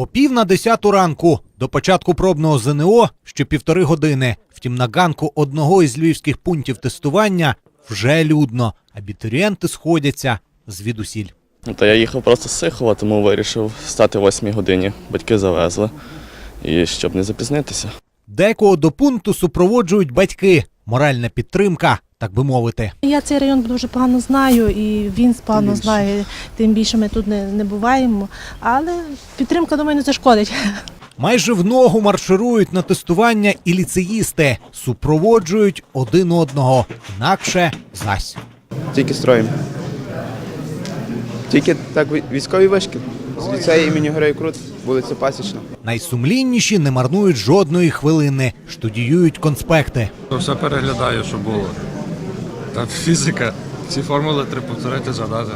О пів на десяту ранку до початку пробного ЗНО ще півтори години. Втім, на ганку одного із львівських пунктів тестування вже людно. Абітурієнти сходяться звідусіль. Ну, Та я їхав просто з Сихова, тому вирішив стати о 8 годині. Батьки завезли. І щоб не запізнитися. Декого до пункту супроводжують батьки. Моральна підтримка, так би мовити. Я цей район дуже погано знаю, і він погано знає. Тим більше ми тут не, не буваємо. Але підтримка, думаю, не зашкодить. Майже в ногу марширують на тестування і ліцеїсти, супроводжують один одного. Інакше зась. Тільки строїмо. Тільки так військові вишки. З ліцею імені Героїв Крут, вулиця Пасічна. Найсумлінніші не марнують жодної хвилини, штудіюють конспекти. Все переглядаю, що було. Та фізика, ці формули треба повторити, згадати.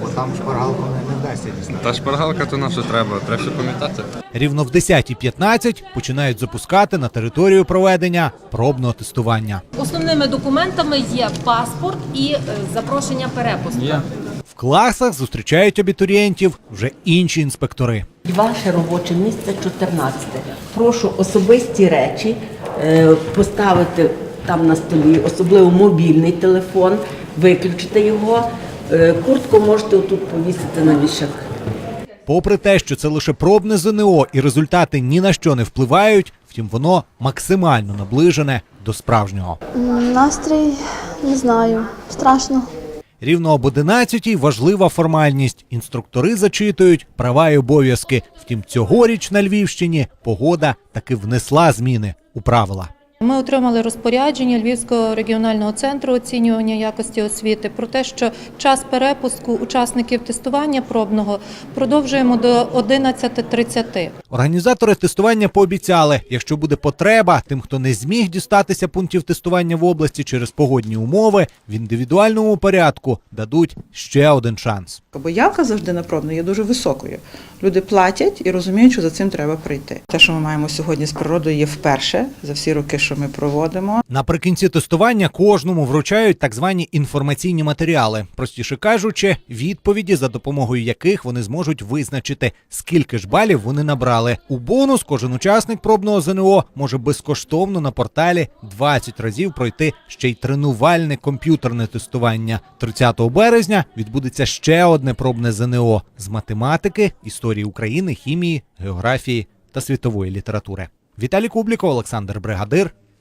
Бо там шпаргалку не, вдасться дістати. Та шпаргалка то на що треба, треба все пам'ятати. Рівно в 10.15 починають запускати на територію проведення пробного тестування. Основними документами є паспорт і е, запрошення перепустку. В класах зустрічають абітурієнтів вже інші інспектори. Ваше робоче місце 14. Прошу особисті речі е, поставити там на столі, особливо мобільний телефон, виключити його. Е, Куртку можете отут повісити на вішак. Попри те, що це лише пробне ЗНО і результати ні на що не впливають, втім воно максимально наближене до справжнього. Настрій не знаю. Страшно. Рівно об 11 важлива формальність. Інструктори зачитують права і обов'язки. Втім, цьогоріч на Львівщині погода таки внесла зміни у правила. Ми отримали розпорядження Львівського регіонального центру оцінювання якості освіти про те, що час перепуску учасників тестування пробного продовжуємо до 11.30. Організатори тестування пообіцяли, якщо буде потреба, тим, хто не зміг дістатися пунктів тестування в області через погодні умови, в індивідуальному порядку дадуть ще один шанс. Бо явка завжди на пробну є дуже високою. Люди платять і розуміють, що за цим треба прийти. Те, що ми маємо сьогодні з природою, є вперше за всі роки, що ми проводимо. Наприкінці тестування кожному вручають так звані інформаційні матеріали, простіше кажучи, відповіді, за допомогою яких вони зможуть визначити, скільки ж балів вони набрали. У бонус кожен учасник пробного ЗНО може безкоштовно на порталі 20 разів пройти ще й тренувальне комп'ютерне тестування. 30 березня відбудеться ще одне пробне ЗНО з математики, історії України, хімії, географії та світової літератури. Віталій Кубліков, Олександр Бригадир.